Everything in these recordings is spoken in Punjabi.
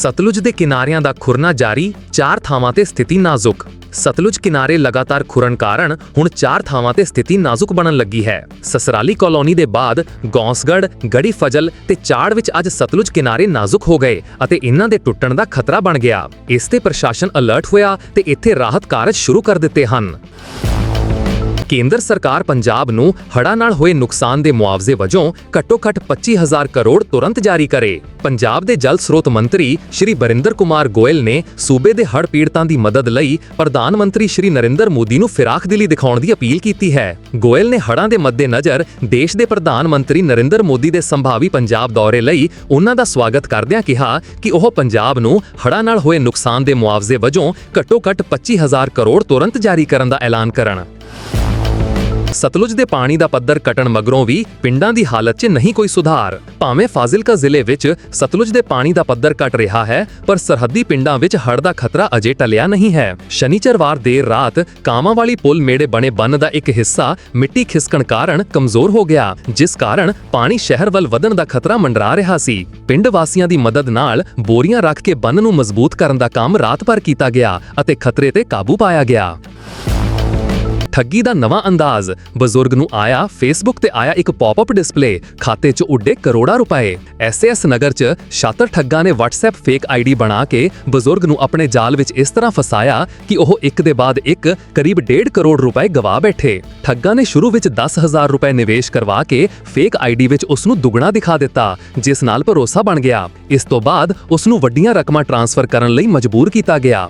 ਸਤਲੁਜ ਦੇ ਕਿਨਾਰਿਆਂ ਦਾ ਖੁਰਨਾ ਜਾਰੀ, ਚਾਰ ਥਾਵਾਂ ਤੇ ਸਥਿਤੀ ਨਾਜ਼ੁਕ। ਸਤਲੁਜ ਕਿਨਾਰੇ ਲਗਾਤਾਰ ਖੁਰਨ ਕਾਰਨ ਹੁਣ ਚਾਰ ਥਾਵਾਂ ਤੇ ਸਥਿਤੀ ਨਾਜ਼ੁਕ ਬਣਨ ਲੱਗੀ ਹੈ। ਸਸਰਾਲੀ ਕਲੋਨੀ ਦੇ ਬਾਅਦ ਗੌਂਸਗੜ ਗੜੀ ਫਜਲ ਤੇ ਚਾੜ ਵਿੱਚ ਅੱਜ ਸਤਲੁਜ ਕਿਨਾਰੇ ਨਾਜ਼ੁਕ ਹੋ ਗਏ ਅਤੇ ਇਹਨਾਂ ਦੇ ਟੁੱਟਣ ਦਾ ਖਤਰਾ ਬਣ ਗਿਆ। ਇਸ ਤੇ ਪ੍ਰਸ਼ਾਸਨ ਅਲਰਟ ਹੋਇਆ ਤੇ ਇੱਥੇ ਰਾਹਤ ਕਾਰਜ ਸ਼ੁਰੂ ਕਰ ਦਿੱਤੇ ਹਨ। ਕੇਂਦਰ ਸਰਕਾਰ ਪੰਜਾਬ ਨੂੰ ਹੜ੍ਹਾਂ ਨਾਲ ਹੋਏ ਨੁਕਸਾਨ ਦੇ ਮੁਆਵਜ਼ੇ ਵਜੋਂ ਘੱਟੋ-ਘੱਟ 25000 ਕਰੋੜ ਤੁਰੰਤ ਜਾਰੀ ਕਰੇ। ਪੰਜਾਬ ਦੇ ਜਲ ਸਰੋਤ ਮੰਤਰੀ ਸ਼੍ਰੀ ਬਰਿੰਦਰ ਕੁਮਾਰ ਗੋਇਲ ਨੇ ਸੂਬੇ ਦੇ ਹੜ੍ਹ ਪੀੜਤਾਂ ਦੀ ਮਦਦ ਲਈ ਪ੍ਰਧਾਨ ਮੰਤਰੀ ਸ਼੍ਰੀ ਨਰਿੰਦਰ ਮੋਦੀ ਨੂੰ ਫਿਰਾਖਦਿਲੀ ਦਿਖਾਉਣ ਦੀ ਅਪੀਲ ਕੀਤੀ ਹੈ। ਗੋਇਲ ਨੇ ਹੜ੍ਹਾਂ ਦੇ ਮੱਦੇਨਜ਼ਰ ਦੇਸ਼ ਦੇ ਪ੍ਰਧਾਨ ਮੰਤਰੀ ਨਰਿੰਦਰ ਮੋਦੀ ਦੇ ਸੰਭਾਵੀ ਪੰਜਾਬ ਦੌਰੇ ਲਈ ਉਹਨਾਂ ਦਾ ਸਵਾਗਤ ਕਰਦਿਆਂ ਕਿਹਾ ਕਿ ਉਹ ਪੰਜਾਬ ਨੂੰ ਹੜ੍ਹਾਂ ਨਾਲ ਹੋਏ ਨੁਕਸਾਨ ਦੇ ਮੁਆਵਜ਼ੇ ਵਜੋਂ ਘੱਟੋ-ਘੱਟ 25000 ਕਰੋੜ ਤੁਰੰਤ ਜਾਰੀ ਕਰਨ ਦਾ ਐਲਾਨ ਕਰਨ। ਸਤਲੁਜ ਦੇ ਪਾਣੀ ਦਾ ਪੱਧਰ ਘਟਣ ਮਗਰੋਂ ਵੀ ਪਿੰਡਾਂ ਦੀ ਹਾਲਤ 'ਚ ਨਹੀਂ ਕੋਈ ਸੁਧਾਰ। ਭਾਵੇਂ ਫਾਜ਼ਿਲਕਾ ਜ਼ਿਲ੍ਹੇ ਵਿੱਚ ਸਤਲੁਜ ਦੇ ਪਾਣੀ ਦਾ ਪੱਧਰ ਘਟ ਰਿਹਾ ਹੈ, ਪਰ ਸਰਹੱਦੀ ਪਿੰਡਾਂ ਵਿੱਚ ਹੜ੍ਹ ਦਾ ਖਤਰਾ ਅਜੇ ਟਲਿਆ ਨਹੀਂ ਹੈ। ਸ਼ਨੀਚਰਵਾਰ ਦੇਰ ਰਾਤ ਕਾਮਾਂ ਵਾਲੀ ਪੁਲ ਮੇੜੇ ਬਣੇ ਬੰਨ ਦਾ ਇੱਕ ਹਿੱਸਾ ਮਿੱਟੀ ਖਿਸਕਣ ਕਾਰਨ ਕਮਜ਼ੋਰ ਹੋ ਗਿਆ, ਜਿਸ ਕਾਰਨ ਪਾਣੀ ਸ਼ਹਿਰ ਵੱਲ ਵਧਣ ਦਾ ਖਤਰਾ ਮੰਡਰਾ ਰਿਹਾ ਸੀ। ਪਿੰਡ ਵਾਸੀਆਂ ਦੀ ਮਦਦ ਨਾਲ ਬੋਰੀਆਂ ਰੱਖ ਕੇ ਬੰਨ ਨੂੰ ਮਜ਼ਬੂਤ ਕਰਨ ਦਾ ਕੰਮ ਰਾਤ ਭਰ ਕੀਤਾ ਗਿਆ ਅਤੇ ਖਤਰੇ ਤੇ ਕਾਬੂ ਪਾਇਆ ਗਿਆ। ਠੱਗੀ ਦਾ ਨਵਾਂ ਅੰਦਾਜ਼। ਬਜ਼ੁਰਗ ਨੂੰ ਆਇਆ ਫੇਸਬੁੱਕ ਤੇ ਆਇਆ ਇੱਕ ਪੌਪਅਪ ਡਿਸਪਲੇ ਖਾਤੇ 'ਚ ਉੱਡੇ ਕਰੋੜਾਂ ਰੁਪਏ। ਐਸਐਸ ਨਗਰ 'ਚ ਸ਼ਾਤਰ ਠੱਗਾਂ ਨੇ WhatsApp ਫੇਕ ਆਈਡੀ ਬਣਾ ਕੇ ਬਜ਼ੁਰਗ ਨੂੰ ਆਪਣੇ ਜਾਲ ਵਿੱਚ ਇਸ ਤਰ੍ਹਾਂ ਫਸਾਇਆ ਕਿ ਉਹ ਇੱਕ ਦੇ ਬਾਅਦ ਇੱਕ ਕਰੀਬ 1.5 ਕਰੋੜ ਰੁਪਏ ਗਵਾ ਬੈਠੇ। ਠੱਗਾਂ ਨੇ ਸ਼ੁਰੂ ਵਿੱਚ 10000 ਰੁਪਏ ਨਿਵੇਸ਼ ਕਰਵਾ ਕੇ ਫੇਕ ਆਈਡੀ ਵਿੱਚ ਉਸ ਨੂੰ ਦੁੱਗਣਾ ਦਿਖਾ ਦਿੱਤਾ, ਜਿਸ ਨਾਲ ਭਰੋਸਾ ਬਣ ਗਿਆ। ਇਸ ਤੋਂ ਬਾਅਦ ਉਸ ਨੂੰ ਵੱਡੀਆਂ ਰਕਮਾਂ ਟ੍ਰਾਂਸਫਰ ਕਰਨ ਲਈ ਮਜਬੂਰ ਕੀਤਾ ਗਿਆ।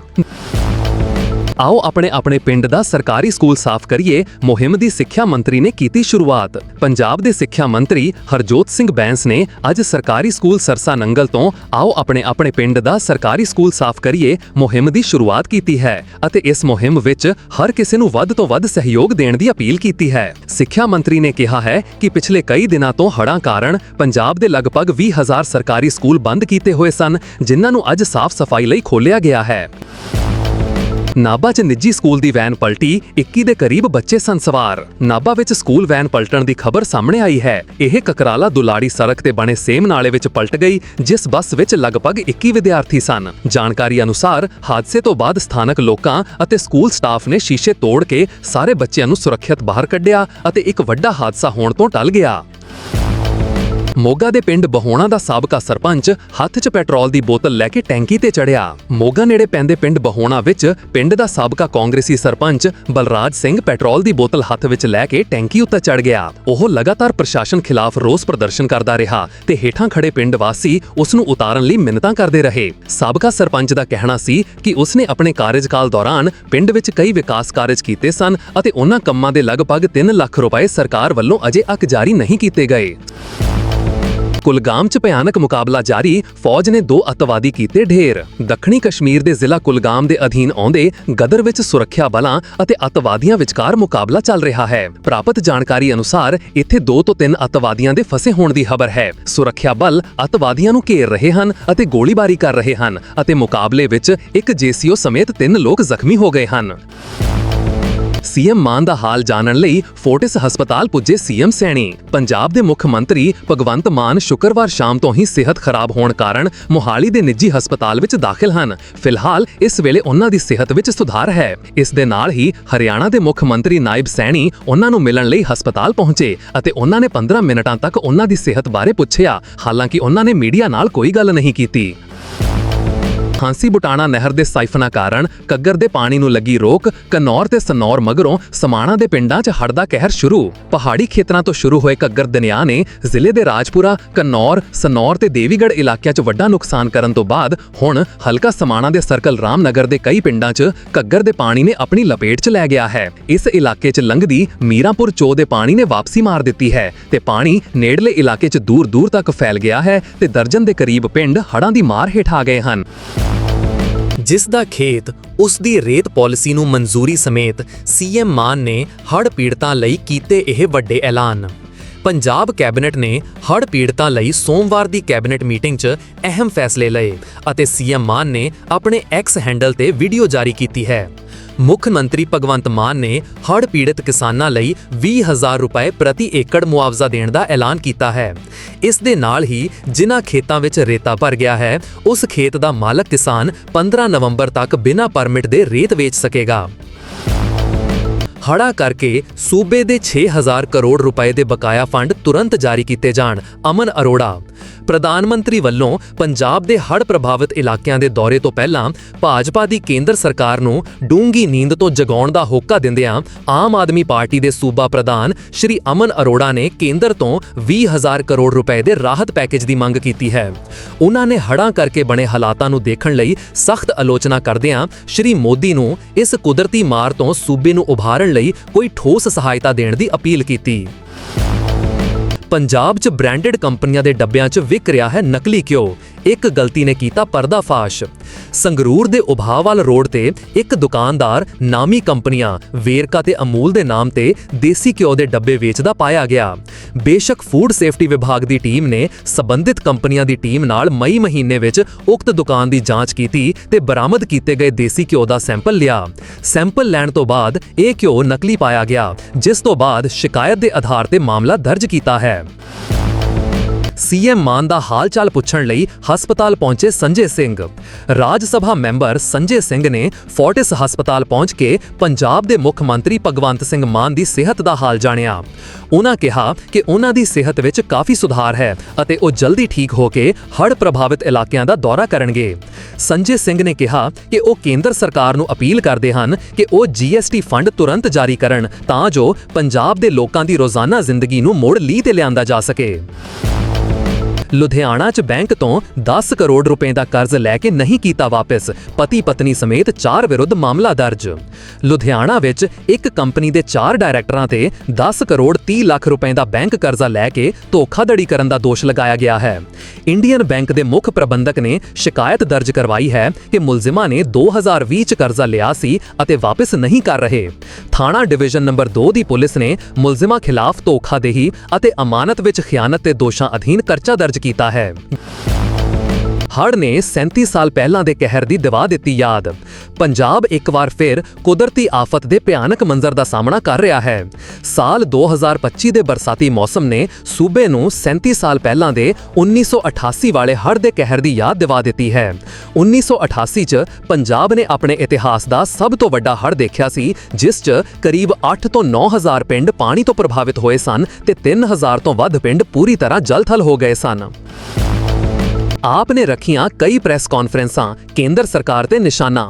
ਆਓ ਆਪਣੇ ਆਪਣੇ ਪਿੰਡ ਦਾ ਸਰਕਾਰੀ ਸਕੂਲ ਸਾਫ਼ ਕਰੀਏ। ਮੁਹਿੰਮ ਦੀ ਸਿੱਖਿਆ ਮੰਤਰੀ ਨੇ ਕੀਤੀ ਸ਼ੁਰੂਆਤ। ਪੰਜਾਬ ਦੇ ਸਿੱਖਿਆ ਮੰਤਰੀ ਹਰਜੋਤ ਸਿੰਘ ਬੈਂਸ ਨੇ ਅੱਜ ਸਰਕਾਰੀ ਸਕੂਲ ਸਰਸਾ ਨੰਗਲ ਤੋਂ ਆਓ ਆਪਣੇ ਆਪਣੇ ਪਿੰਡ ਦਾ ਸਰਕਾਰੀ ਸਕੂਲ ਸਾਫ਼ ਕਰੀਏ ਮੁਹਿੰਮ ਦੀ ਸ਼ੁਰੂਆਤ ਕੀਤੀ ਹੈ ਅਤੇ ਇਸ ਮੁਹਿੰਮ ਵਿੱਚ ਹਰ ਕਿਸੇ ਨੂੰ ਵੱਧ ਤੋਂ ਵੱਧ ਸਹਿਯੋਗ ਦੇਣ ਦੀ ਅਪੀਲ ਕੀਤੀ ਹੈ। ਸਿੱਖਿਆ ਮੰਤਰੀ ਨੇ ਕਿਹਾ ਹੈ ਕਿ ਪਿਛਲੇ ਕਈ ਦਿਨਾਂ ਤੋਂ ਹੜ੍ਹਾਂ ਕਾਰਨ ਪੰਜਾਬ ਦੇ ਲਗਭਗ 20000 ਸਰਕਾਰੀ ਸਕੂਲ ਬੰਦ ਕੀਤੇ ਹੋਏ ਸਨ, ਜਿਨ੍ਹਾਂ ਨੂੰ ਅੱਜ ਸਾਫ਼ ਸਫ਼ਾਈ ਲਈ ਖੋਲ੍ਹਿਆ ਗਿਆ ਹੈ। ਨਾਭਾ 'ਚ ਨਿੱਜੀ ਸਕੂਲ ਦੀ ਵੈਨ ਪਲਟੀ 21 ਦੇ ਕਰੀਬ ਬੱਚੇ ਸਨ ਸਵਾਰ। ਨਾਭਾ ਵਿੱਚ ਸਕੂਲ ਵੈਨ ਪਲਟਣ ਦੀ ਖਬਰ ਸਾਹਮਣੇ ਆਈ ਹੈ। ਇਹ ਕਕਰਾਲਾ ਦੁਲਾੜੀ ਸੜਕ ਤੇ ਬਣੇ ਸੇਮ ਨਾਲੇ ਵਿੱਚ ਪਲਟ ਗਈ, ਜਿਸ ਬੱਸ ਵਿੱਚ ਲਗਭਗ 21 ਵਿਦਿਆਰਥੀ ਸਨ। ਜਾਣਕਾਰੀ ਅਨੁਸਾਰ, ਹਾਦਸੇ ਤੋਂ ਬਾਅਦ ਸਥਾਨਕ ਲੋਕਾਂ ਅਤੇ ਸਕੂਲ ਸਟਾਫ ਨੇ ਸ਼ੀਸ਼ੇ ਤੋੜ ਕੇ ਸਾਰੇ ਬੱਚਿਆਂ ਨੂੰ ਸੁਰੱਖਿਅਤ ਬਾਹਰ ਕੱਢਿਆ ਅਤੇ ਇੱਕ ਵੱਡਾ ਹਾਦਸਾ ਹੋਣ ਤੋਂ ਟਲ ਗਿਆ। ਮੋਗਾ ਦੇ ਪਿੰਡ ਬਹੋਣਾ ਦਾ ਸਾਬਕਾ ਸਰਪੰਚ ਹੱਥ 'ਚ ਪੈਟਰੋਲ ਦੀ ਬੋਤਲ ਲੈ ਕੇ ਟੈਂਕੀ ਤੇ ਚੜਿਆ। ਮੋਗਾ ਨੇੜੇ ਪੈਂਦੇ ਪਿੰਡ ਬਹੋਣਾ ਵਿੱਚ ਪਿੰਡ ਦਾ ਸਾਬਕਾ ਕਾਂਗਰਸੀ ਸਰਪੰਚ ਬਲਰਾਜ ਸਿੰਘ ਪੈਟਰੋਲ ਦੀ ਬੋਤਲ ਹੱਥ ਵਿੱਚ ਲੈ ਕੇ ਟੈਂਕੀ ਉੱਤੇ ਚੜ ਗਿਆ। ਉਹ ਲਗਾਤਾਰ ਪ੍ਰਸ਼ਾਸਨ ਖਿਲਾਫ ਰੋਸ ਪ੍ਰਦਰਸ਼ਨ ਕਰਦਾ ਰਿਹਾ ਤੇ ਹੇਠਾਂ ਖੜੇ ਪਿੰਡ ਵਾਸੀ ਉਸ ਨੂੰ ਉਤਾਰਨ ਲਈ ਮਿੰਨਤਾਂ ਕਰਦੇ ਰਹੇ। ਸਾਬਕਾ ਸਰਪੰਚ ਦਾ ਕਹਿਣਾ ਸੀ ਕਿ ਉਸ ਨੇ ਆਪਣੇ ਕਾਰਜਕਾਲ ਦੌਰਾਨ ਪਿੰਡ ਵਿੱਚ ਕਈ ਵਿਕਾਸ ਕਾਰਜ ਕੀਤੇ ਸਨ ਅਤੇ ਉਹਨਾਂ ਕੰਮਾਂ ਦੇ ਲਗਭਗ 3 ਲੱਖ ਰੁਪਏ ਸਰਕਾਰ ਵੱਲੋਂ ਅਜੇ ਤੱਕ ਜਾਰੀ ਨਹੀਂ ਕੀਤੇ ਗਏ। ਕੁਲਗਾਮ 'ਚ ਭਿਆਨਕ ਮੁਕਾਬਲਾ ਜਾਰੀ, ਫੌਜ ਨੇ ਦੋ ਅਤਵਾਦੀ ਕੀਤੇ ਢੇਰ। ਦੱਖਣੀ ਕਸ਼ਮੀਰ ਦੇ ਜ਼ਿਲ੍ਹਾ ਕੁਲਗਾਮ ਦੇ ਅਧੀਨ ਆਉਂਦੇ ਗਦਰ ਵਿੱਚ ਸੁਰੱਖਿਆ ਬਲਾਂ ਅਤੇ ਅਤਵਾਦੀਆਂ ਵਿਚਕਾਰ ਮੁਕਾਬਲਾ ਚੱਲ ਰਿਹਾ ਹੈ। ਪ੍ਰਾਪਤ ਜਾਣਕਾਰੀ ਅਨੁਸਾਰ, ਇੱਥੇ 2 ਤੋਂ 3 ਅਤਵਾਦੀਆਂ ਦੇ ਫਸੇ ਹੋਣ ਦੀ ਖਬਰ ਹੈ। ਸੁਰੱਖਿਆ ਬਲ ਅਤਵਾਦੀਆਂ ਨੂੰ ਘੇਰ ਰਹੇ ਹਨ ਅਤੇ ਗੋਲੀਬਾਰੀ ਕਰ ਰਹੇ ਹਨ ਅਤੇ ਮੁਕਾਬਲੇ ਵਿੱਚ ਇੱਕ ਜੇਸੀਓ ਸਮੇਤ 3 ਲੋਕ ਜ਼ਖਮੀ ਹੋ ਗਏ ਹਨ। ਸੀਐਮ ਮਾਨ ਦਾ ਹਾਲ ਜਾਣਨ ਲਈ ਫੋਰਟਿਸ ਹਸਪਤਾਲ ਪੁੱਜੇ ਸੀਐਮ ਸੈਣੀ। ਪੰਜਾਬ ਦੇ ਮੁੱਖ ਮੰਤਰੀ ਭਗਵੰਤ ਮਾਨ ਸ਼ੁੱਕਰਵਾਰ ਸ਼ਾਮ ਤੋਂ ਹੀ ਸਿਹਤ ਖਰਾਬ ਹੋਣ ਕਾਰਨ ਮੋਹਾਲੀ ਦੇ ਨਿੱਜੀ ਹਸਪਤਾਲ ਵਿੱਚ ਦਾਖਲ ਹਨ। ਫਿਲਹਾਲ ਇਸ ਵੇਲੇ ਉਹਨਾਂ ਦੀ ਸਿਹਤ ਵਿੱਚ ਸੁਧਾਰ ਹੈ। ਇਸ ਦੇ ਨਾਲ ਹੀ ਹਰਿਆਣਾ ਦੇ ਮੁੱਖ ਮੰਤਰੀ ਨਾਇਬ ਸੈਣੀ ਉਹਨਾਂ ਨੂੰ ਮਿਲਣ ਲਈ ਹਸਪਤਾਲ ਪਹੁੰਚੇ ਅਤੇ ਉਹਨਾਂ ਨੇ 15 ਮਿੰਟਾਂ ਤੱਕ ਉਹਨਾਂ ਦੀ ਸਿਹਤ ਬਾਰੇ ਪੁੱਛਿਆ। ਹਾਲਾਂਕਿ ਉਹਨਾਂ ਨੇ ਮੀਡੀਆ ਨਾਲ ਕੋਈ ਗੱਲ ਨਹੀਂ ਕੀਤੀ। ਹਾਂਸੀ ਬੁਟਾਣਾ ਨਹਿਰ ਦੇ ਸਾਈਫਨਾ ਕਾਰਨ ਕੱਗਰ ਦੇ ਪਾਣੀ ਨੂੰ ਲੱਗੀ ਰੋਕ, ਕਨੌਰ ਤੇ ਸਨੌਰ ਮਗਰੋਂ ਸਮਾਣਾ ਦੇ ਪਿੰਡਾਂ 'ਚ ਹੜ੍ਹ ਦਾ ਕਹਿਰ ਸ਼ੁਰੂ। ਪਹਾੜੀ ਖੇਤਰਾਂ ਤੋਂ ਸ਼ੁਰੂ ਹੋਏ ਕੱਗਰ ਦਨਿਆ ਨੇ ਜ਼ਿਲ੍ਹੇ ਦੇ ਰਾਜਪੁਰਾ, ਕਨੌਰ, ਸਨੌਰ ਤੇ ਦੇਵੀਗੜ੍ਹ ਇਲਾਕਿਆਂ 'ਚ ਵੱਡਾ ਨੁਕਸਾਨ ਕਰਨ ਤੋਂ ਬਾਅਦ ਹੁਣ ਹਲਕਾ ਸਮਾਣਾ ਦੇ ਸਰਕਲ ਰਾਮਨਗਰ ਦੇ ਕਈ ਪਿੰਡਾਂ 'ਚ ਕੱਗਰ ਦੇ ਪਾਣੀ ਨੇ ਆਪਣੀ ਲਪੇਟ 'ਚ ਲੈ ਗਿਆ ਹੈ। ਇਸ ਇਲਾਕੇ 'ਚ ਲੰਘਦੀ ਮੀਰਾਂਪੁਰ ਚੋ ਦੇ ਪਾਣੀ ਨੇ ਵਾਪਸੀ ਮਾਰ ਦਿੱਤੀ ਹੈ ਤੇ ਪਾਣੀ ਨੇੜਲੇ ਇਲਾਕੇ 'ਚ ਦੂਰ-ਦੂਰ ਤੱਕ ਫੈਲ ਗਿਆ ਹੈ ਤੇ ਦਰਜਨ ਦੇ ਕਰੀਬ ਪਿੰਡ ਹੜ੍ਹਾਂ ਦੀ ਮਾਰ ਹੇਠ ਆ ਗਏ ਹਨ। ਜਿਸ ਦਾ ਖੇਤ ਉਸ ਦੀ ਰੇਤ ਪਾਲਿਸੀ ਨੂੰ ਮਨਜ਼ੂਰੀ ਸਮੇਤ ਸੀਐਮ ਮਾਨ ਨੇ ਹੜ੍ਹ ਪੀੜਤਾਂ ਲਈ ਕੀਤੇ ਇਹ ਵੱਡੇ ਐਲਾਨ। ਪੰਜਾਬ ਕੈਬਨਿਟ ਨੇ ਹੜ੍ਹ ਪੀੜਤਾਂ ਲਈ ਸੋਮਵਾਰ ਦੀ ਕੈਬਨਿਟ ਮੀਟਿੰਗ 'ਚ ਅਹਿਮ ਫੈਸਲੇ ਲਏ ਅਤੇ ਸੀਐਮ ਮਾਨ ਨੇ ਆਪਣੇ ਐਕਸ ਹੈਂਡਲ ਤੇ ਵੀਡੀਓ ਜਾਰੀ ਕੀਤੀ ਹੈ। ਮੁੱਖ ਮੰਤਰੀ ਭਗਵੰਤ ਮਾਨ ਨੇ ਹੜ੍ਹ ਪੀੜਤ ਕਿਸਾਨਾਂ ਲਈ 20000 ਰੁਪਏ ਪ੍ਰਤੀ ਏਕੜ ਮੁਆਵਜ਼ਾ ਦੇਣ ਦਾ ਐਲਾਨ ਕੀਤਾ ਹੈ। ਇਸ ਦੇ ਨਾਲ ਹੀ ਜਿਨ੍ਹਾਂ ਖੇਤਾਂ ਵਿੱਚ ਰੇਤਾ ਭਰ ਗਿਆ ਹੈ, ਉਸ ਖੇਤ ਦਾ ਮਾਲਕ ਕਿਸਾਨ 15 ਨਵੰਬਰ ਤੱਕ ਬਿਨਾਂ ਪਰਮਿਟ ਦੇ ਰੇਤ ਵੇਚ ਸਕੇਗਾ। ਹੜਾ ਕਰਕੇ ਸੂਬੇ ਦੇ 6000 ਕਰੋੜ ਰੁਪਏ ਦੇ ਬਕਾਇਆ ਫੰਡ ਤੁਰੰਤ ਜਾਰੀ ਕੀਤੇ ਜਾਣ। ਅਮਨ ਅਰੋੜਾ ਪ੍ਰਧਾਨ ਮੰਤਰੀ ਵੱਲੋਂ ਪੰਜਾਬ ਦੇ ਹੜ੍ਹ ਪ੍ਰਭਾਵਿਤ ਇਲਾਕਿਆਂ ਦੇ ਦੌਰੇ ਤੋਂ ਪਹਿਲਾਂ ਭਾਜਪਾ ਦੀ ਕੇਂਦਰ ਸਰਕਾਰ ਨੂੰ ਡੂੰਗੀ ਨੀਂਦ ਤੋਂ ਜਗਾਉਣ ਦਾ ਹੋਕਾ ਦਿੰਦਿਆਂ ਆਮ ਆਦਮੀ ਪਾਰਟੀ ਦੇ ਸੂਬਾ ਪ੍ਰਧਾਨ ਸ਼੍ਰੀ ਅਮਨ ਅਰੋੜਾ ਨੇ ਕੇਂਦਰ ਤੋਂ 20000 ਕਰੋੜ ਰੁਪਏ ਦੇ ਰਾਹਤ ਪੈਕੇਜ ਦੀ ਮੰਗ ਕੀਤੀ ਹੈ। ਉਹਨਾਂ ਨੇ ਹੜ੍ਹਾਂ ਕਰਕੇ ਬਣੇ ਹਾਲਾਤਾਂ ਨੂੰ ਦੇਖਣ ਲਈ ਸਖਤ ਆਲੋਚਨਾ ਕਰਦਿਆਂ ਸ਼੍ਰੀ ਮੋਦੀ ਨੂੰ ਇਸ ਕੁਦਰਤੀ ਮਾਰ ਤੋਂ ਸੂਬੇ ਨੂੰ ਉਭਾਰਨ ਲਈ ਕੋਈ ਠੋਸ ਸਹਾਇਤਾ ਦੇਣ ਦੀ ਅਪੀਲ ਕੀਤੀ। ਪੰਜਾਬ 'ਚ ਬ੍ਰਾਂਡਡ ਕੰਪਨੀਆਂ ਦੇ ਡੱਬਿਆਂ 'ਚ ਵਿਕ ਰਿਹਾ ਹੈ ਨਕਲੀ ਘਿਓ। ਇੱਕ ਗਲਤੀ ਨੇ ਕੀਤਾ ਪਰਦਾਫਾਸ਼। ਸੰਗਰੂਰ ਦੇ ਉਭਾਵਾਲ ਰੋਡ ਤੇ ਇੱਕ ਦੁਕਾਨਦਾਰ ਨਾਮੀ ਕੰਪਨੀਆਂ ਵੇਰਕਾ ਤੇ ਅਮੂਲ ਦੇ ਨਾਮ ਤੇ ਦੇਸੀ ਘਿਓ ਦੇ ਡੱਬੇ ਵੇਚਦਾ ਪਾਇਆ ਗਿਆ। ਬੇਸ਼ੱਕ ਫੂਡ ਸੇਫਟੀ ਵਿਭਾਗ ਦੀ ਟੀਮ ਨੇ ਸਬੰਧਿਤ ਕੰਪਨੀਆਂ ਦੀ ਟੀਮ ਨਾਲ ਮਈ ਮਹੀਨੇ ਵਿੱਚ ਉਕਤ ਦੁਕਾਨ ਦੀ ਜਾਂਚ ਕੀਤੀ ਤੇ ਬਰਾਮਦ ਕੀਤੇ ਗਏ ਦੇਸੀ ਘਿਓ ਦਾ ਸੈਂਪਲ ਲਿਆ। ਸੈਂਪਲ ਲੈਣ ਤੋਂ ਬਾਅਦ ਇਹ ਘਿਓ ਨਕਲੀ ਪਾਇਆ ਗਿਆ, ਜਿਸ ਤੋਂ ਬਾਅਦ ਸ਼ਿਕਾਇਤ ਦੇ ਆਧਾਰ ਤੇ ਮਾਮਲਾ ਦਰਜ ਕੀਤਾ ਹੈ। ਸੀਐਮ ਮਾਨ ਦਾ ਹਾਲ-ਚਾਲ ਪੁੱਛਣ ਲਈ ਹਸਪਤਾਲ ਪਹੁੰਚੇ ਸੰਜੇ ਸਿੰਘ। ਰਾਜ ਸਭਾ ਮੈਂਬਰ ਸੰਜੇ ਸਿੰਘ ਨੇ ਫੋਰਟਿਸ ਹਸਪਤਾਲ ਪਹੁੰਚ ਕੇ ਪੰਜਾਬ ਦੇ ਮੁੱਖ ਮੰਤਰੀ ਭਗਵੰਤ ਸਿੰਘ ਮਾਨ ਦੀ ਸਿਹਤ ਦਾ ਹਾਲ ਜਾਣਿਆ। ਉਹਨਾਂ ਕਿਹਾ ਕਿ ਉਹਨਾਂ ਦੀ ਸਿਹਤ ਵਿੱਚ ਕਾਫੀ ਸੁਧਾਰ ਹੈ ਅਤੇ ਉਹ ਜਲਦੀ ਠੀਕ ਹੋ ਕੇ ਹੜ੍ਹ ਪ੍ਰਭਾਵਿਤ ਇਲਾਕਿਆਂ ਦਾ ਦੌਰਾ ਕਰਨਗੇ। ਸੰਜੇ ਸਿੰਘ ਨੇ ਕਿਹਾ ਕਿ ਉਹ ਕੇਂਦਰ ਸਰਕਾਰ ਨੂੰ ਅਪੀਲ ਕਰਦੇ ਹਨ ਕਿ ਉਹ ਜੀਐਸਟੀ ਫੰਡ ਤੁਰੰਤ ਜਾਰੀ ਕਰਨ ਤਾਂ ਜੋ ਪੰਜਾਬ ਦੇ ਲੋਕਾਂ ਦੀ ਰੋਜ਼ਾਨਾ ਜ਼ਿੰਦਗੀ ਨੂੰ ਮੁੜ ਲੀਹ ਤੇ ਲਿਆਂਦਾ ਜਾ ਸਕੇ। ਲੁਧਿਆਣਾ 'ਚ ਬੈਂਕ ਤੋਂ 10 ਕਰੋੜ ਰੁਪਏ ਦਾ ਕਰਜ਼ ਲੈ ਕੇ ਨਹੀਂ ਕੀਤਾ ਵਾਪਸ। ਪਤੀ ਪਤਨੀ ਸਮੇਤ 4 ਵਿਰੁੱਧ ਮਾਮਲਾ ਦਰਜ। ਲੁਧਿਆਣਾ ਵਿੱਚ ਇੱਕ ਕੰਪਨੀ ਦੇ 4 ਡਾਇਰੈਕਟਰਾਂ ਤੇ 10 ਕਰੋੜ 30 ਲੱਖ ਰੁਪਏ ਦਾ ਬੈਂਕ ਕਰਜ਼ਾ ਲੈ ਕੇ ਧੋਖਾਧੜੀ ਕਰਨ ਦਾ ਦੋਸ਼ ਲਗਾਇਆ ਗਿਆ ਹੈ। ਇੰਡੀਅਨ ਬੈਂਕ ਦੇ ਮੁੱਖ ਪ੍ਰਬੰਧਕ ਨੇ ਸ਼ਿਕਾਇਤ ਦਰਜ ਕਰਵਾਈ ਹੈ ਕਿ ਮੁਲਜ਼ਮਾਂ ਨੇ 2020 'ਚ ਕਰਜ਼ਾ ਲਿਆ ਸੀ ਅਤੇ ਵਾਪਸ ਨਹੀਂ ਕਰ ਰਹੇ। ਥਾਣਾ ਡਿਵੀਜ਼ਨ ਨੰਬਰ 2 ਦੀ ਪੁਲਿਸ ਨੇ ਮੁਲਜ਼ਮਾਂ ਖਿਲਾਫ ਧੋਖਾਦੇਹੀ ਅਤੇ ਅਮਾਨਤ ਵਿੱਚ ਖਿਆਨਤ ਦੇ ਦੋਸ਼ਾਂ ਅਧੀਨ ਪਰਚਾ ਦਰਜ ਕੀਤਾ ਹੈ। ਹੜ੍ਹ ਨੇ 37 ਸਾਲ ਪਹਿਲਾਂ ਦੇ ਕਹਿਰ ਦੀ ਦਿਵਾ ਦਿੱਤੀ ਯਾਦ। ਪੰਜਾਬ ਇੱਕ ਵਾਰ ਫਿਰ ਕੁਦਰਤੀ ਆਫਤ ਦੇ ਭਿਆਨਕ ਮੰਜ਼ਰ ਦਾ ਸਾਹਮਣਾ ਕਰ ਰਿਹਾ ਹੈ। ਸਾਲ 2025 ਦੇ ਬਰਸਾਤੀ ਮੌਸਮ ਨੇ ਸੂਬੇ ਨੂੰ 37 ਸਾਲ ਪਹਿਲਾਂ ਦੇ 1988 ਵਾਲੇ ਹੜ੍ਹ ਦੇ ਕਹਿਰ ਦੀ ਯਾਦ ਦਿਵਾ ਦਿੱਤੀ ਹੈ। 1988 ਚ ਪੰਜਾਬ ਨੇ ਆਪਣੇ ਇਤਿਹਾਸ ਦਾ ਸਭ ਤੋਂ ਵੱਡਾ ਹੜ੍ਹ ਦੇਖਿਆ ਸੀ, ਜਿਸ ਚ ਕਰੀਬ 8 ਤੋਂ 9000 ਪਿੰਡ ਪਾਣੀ ਤੋਂ ਪ੍ਰਭਾਵਿਤ ਹੋਏ ਸਨ ਤੇ 3000 ਤੋਂ ਵੱਧ ਪਿੰਡ ਪੂਰੀ ਤਰ੍ਹਾਂ ਜਲਥਲ ਹੋ ਗਏ ਸਨ। ਆਪ ਨੇ ਰੱਖੀਆਂ ਕਈ ਪ੍ਰੈਸ ਕਾਨਫਰੰਸਾਂ ਕੇਂਦਰ ਸਰਕਾਰ ਤੇ ਨਿਸ਼ਾਨਾ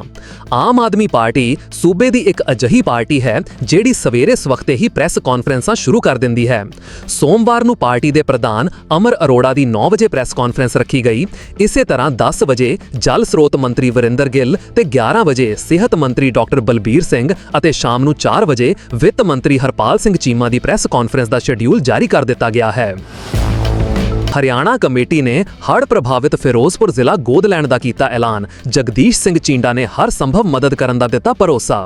ਆਮ ਆਦਮੀ ਪਾਰਟੀ ਸੂਬੇ ਦੀ ਇੱਕ ਅਜਿਹੀ ਪਾਰਟੀ ਹੈ ਜਿਹੜੀ ਸਵੇਰੇ ਸਵਖਤੇ ਹੀ ਪ੍ਰੈਸ ਕਾਨਫਰੰਸਾਂ ਸ਼ੁਰੂ ਕਰ ਦਿੰਦੀ ਹੈ ਸੋਮਵਾਰ ਨੂੰ ਪਾਰਟੀ ਦੇ ਪ੍ਰਧਾਨ ਅਮਰ ਅਰੋੜਾ ਦੀ 9 ਵਜੇ ਪ੍ਰੈਸ ਕਾਨਫਰੰਸ ਰੱਖੀ ਗਈ ਇਸੇ ਤਰ੍ਹਾਂ 10 ਵਜੇ ਜਲ ਸਰੋਤ ਮੰਤਰੀ ਵਰਿੰਦਰ ਗਿੱਲ ਤੇ 11 ਵਜੇ ਸਿਹਤ ਮੰਤਰੀ ਡਾਕਟਰ ਬਲਬੀਰ ਸਿੰਘ ਅਤੇ ਸ਼ਾਮ ਨੂੰ 4 ਵਜੇ ਵਿੱਤ ਮੰਤਰੀ ਹਰਪਾਲ ਸਿੰਘ ਚੀਮਾ ਦੀ ਪ੍ਰੈਸ ਕਾਨਫਰੰਸ ਦਾ ਸ਼ੈਡਿਊਲ ਜਾਰੀ ਕਰ ਦਿੱਤਾ ਗਿਆ ਹੈ ਹਰਿਆਣਾ ਕਮੇਟੀ ਨੇ ਹੜ੍ਹ ਪ੍ਰਭਾਵਿਤ ਫਿਰੋਜ਼ਪੁਰ ਜ਼ਿਲ੍ਹਾ ਗੋਦ ਲੈਣ ਦਾ ਕੀਤਾ ਐਲਾਨ। ਜਗਦੀਸ਼ ਸਿੰਘ ਚੀਂਡਾ ਨੇ ਹਰ ਸੰਭਵ ਮਦਦ ਕਰਨ ਦਾ ਦਿੱਤਾ ਭਰੋਸਾ।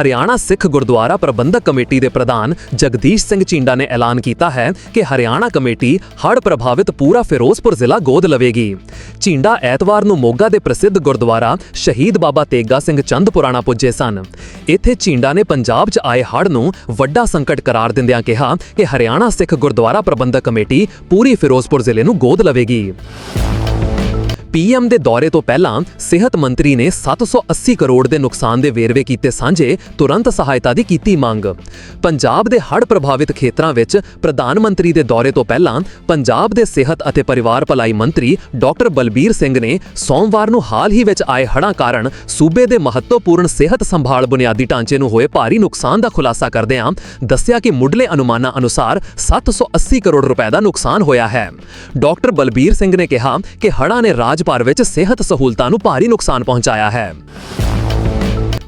ਹਰਿਆਣਾ ਸਿੱਖ ਗੁਰਦੁਆਰਾ ਪ੍ਰਬੰਧਕ ਕਮੇਟੀ ਦੇ ਪ੍ਰਧਾਨ ਜਗਦੀਸ਼ ਸਿੰਘ ਚੀਂਡਾ ਨੇ ਐਲਾਨ ਕੀਤਾ ਹੈ ਕਿ ਹਰਿਆਣਾ ਕਮੇਟੀ ਹੜ੍ਹ ਪ੍ਰਭਾਵਿਤ ਪੂਰਾ ਫਿਰੋਜ਼ਪੁਰ ਜ਼ਿਲ੍ਹਾ ਗੋਦ ਲਵੇਗੀ। ਚੀਂਡਾ ਐਤਵਾਰ ਨੂੰ ਮੋਗਾ ਦੇ ਪ੍ਰਸਿੱਧ ਗੁਰਦੁਆਰਾ ਸ਼ਹੀਦ ਬਾਬਾ ਤੇਗਾ ਸਿੰਘ ਚੰਦ ਪੁਰਾਣਾ ਪੁੱਜੇ ਸਨ। ਇੱਥੇ ਚੀਂਡਾ ਨੇ ਪੰਜਾਬ 'ਚ ਆਏ ਹੜ੍ਹ ਨੂੰ ਵੱਡਾ ਸੰਕਟ ਕਰਾਰ ਦਿੰਦਿਆਂ ਕਿਹਾ ਕਿ ਹਰਿਆਣਾ ਸਿੱਖ ਗੁਰਦੁਆਰਾ ਪ੍ਰਬੰਧਕ ਕਮੇਟੀ ਪੂਰੀ ਫਿਰੋਜ਼ਪੁਰ ਜ਼ਿਲ੍ਹੇ ਨੂੰ ਗੋਦ ਲਵੇਗੀ ਪੀਐਮ ਦੇ ਦੌਰੇ ਤੋਂ ਪਹਿਲਾਂ ਸਿਹਤ ਮੰਤਰੀ ਨੇ 780 ਕਰੋੜ ਦੇ ਨੁਕਸਾਨ ਦੇ ਵੇਰਵੇ ਕੀਤੇ ਸਾਂਝੇ, ਤੁਰੰਤ ਸਹਾਇਤਾ ਦੀ ਕੀਤੀ ਮੰਗ। ਪੰਜਾਬ ਦੇ ਹੜ੍ਹ ਪ੍ਰਭਾਵਿਤ ਖੇਤਰਾਂ ਵਿੱਚ ਪ੍ਰਧਾਨ ਮੰਤਰੀ ਦੇ ਦੌਰੇ ਤੋਂ ਪਹਿਲਾਂ ਪੰਜਾਬ ਦੇ ਸਿਹਤ ਅਤੇ ਪਰਿਵਾਰ ਭਲਾਈ ਮੰਤਰੀ ਡਾਕਟਰ ਬਲਬੀਰ ਸਿੰਘ ਨੇ ਸੋਮਵਾਰ ਨੂੰ ਹਾਲ ਹੀ ਵਿੱਚ ਆਏ ਹੜ੍ਹਾਂ ਕਾਰਨ ਸੂਬੇ ਦੇ ਮਹੱਤਵਪੂਰਨ ਸਿਹਤ ਸੰਭਾਲ ਬੁਨਿਆਦੀ ਢਾਂਚੇ ਨੂੰ ਹੋਏ ਭਾਰੀ ਨੁਕਸਾਨ ਦਾ ਖੁਲਾਸਾ ਕਰਦਿਆਂ ਦੱਸਿਆ ਕਿ ਮੁੱਢਲੇ ਅਨੁਮਾਨਾਂ ਅਨੁਸਾਰ 780 ਕਰੋੜ ਰੁਪਏ ਦਾ ਨੁਕਸਾਨ ਹੋਇਆ ਹੈ। ਡਾਕਟਰ ਬਲਬੀਰ ਸਿੰਘ ਨੇ ਕਿਹਾ ਕਿ ਹੜ੍ਹਾਂ ਨੇ ਰਾਜ ਰਾਜ ਭਰ ਵਿੱਚ ਸਿਹਤ ਸਹੂਲਤਾਂ ਨੂੰ ਭਾਰੀ ਨੁਕਸਾਨ ਪਹੁੰਚਾਇਆ ਹੈ।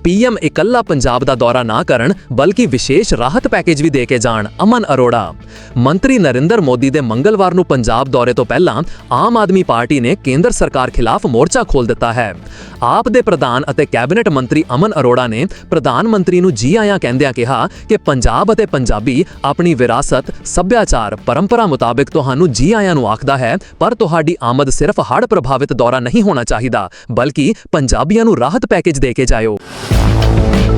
ਪੀਐਮ ਇਕੱਲਾ ਪੰਜਾਬ ਦਾ ਦੌਰਾ ਨਾ ਕਰਨ, ਬਲਕਿ ਵਿਸ਼ੇਸ਼ ਰਾਹਤ ਪੈਕੇਜ ਵੀ ਦੇ ਕੇ ਜਾਣ, ਅਮਨ ਅਰੋੜਾ। ਮੰਤਰੀ ਨਰਿੰਦਰ ਮੋਦੀ ਦੇ ਮੰਗਲਵਾਰ ਨੂੰ ਪੰਜਾਬ ਦੌਰੇ ਤੋਂ ਪਹਿਲਾਂ ਆਮ ਆਦਮੀ ਪਾਰਟੀ ਨੇ ਕੇਂਦਰ ਸਰਕਾਰ ਖਿਲਾਫ ਮੋਰਚਾ ਖੋਲ ਦਿੱਤਾ ਹੈ। ਆਪ ਦੇ ਪ੍ਰਧਾਨ ਅਤੇ ਕੈਬਨਿਟ ਮੰਤਰੀ ਅਮਨ ਅਰੋੜਾ ਨੇ ਪ੍ਰਧਾਨ ਮੰਤਰੀ ਨੂੰ ਜੀ ਆਇਆਂ ਕਹਿੰਦਿਆਂ ਕਿਹਾ ਕਿ ਪੰਜਾਬ ਅਤੇ ਪੰਜਾਬੀ ਆਪਣੀ ਵਿਰਾਸਤ, ਸੱਭਿਆਚਾਰ, ਪਰੰਪਰਾ ਮੁਤਾਬਕ ਤੁਹਾਨੂੰ ਜੀ ਆਇਆਂ ਨੂੰ ਆਖਦਾ ਹੈ, ਪਰ ਤੁਹਾਡੀ ਆਮਦ ਸਿਰਫ ਹੜ੍ਹ ਪ੍ਰਭਾਵਿਤ ਦੌਰਾ ਨਹੀਂ ਹੋਣਾ ਚਾਹੀਦਾ, ਬਲਕਿ ਪੰਜਾਬੀਆਂ ਨੂੰ ਰਾਹਤ ਪੈਕੇਜ ਦੇ ਕੇ ਜਾਇਓ। Thank you.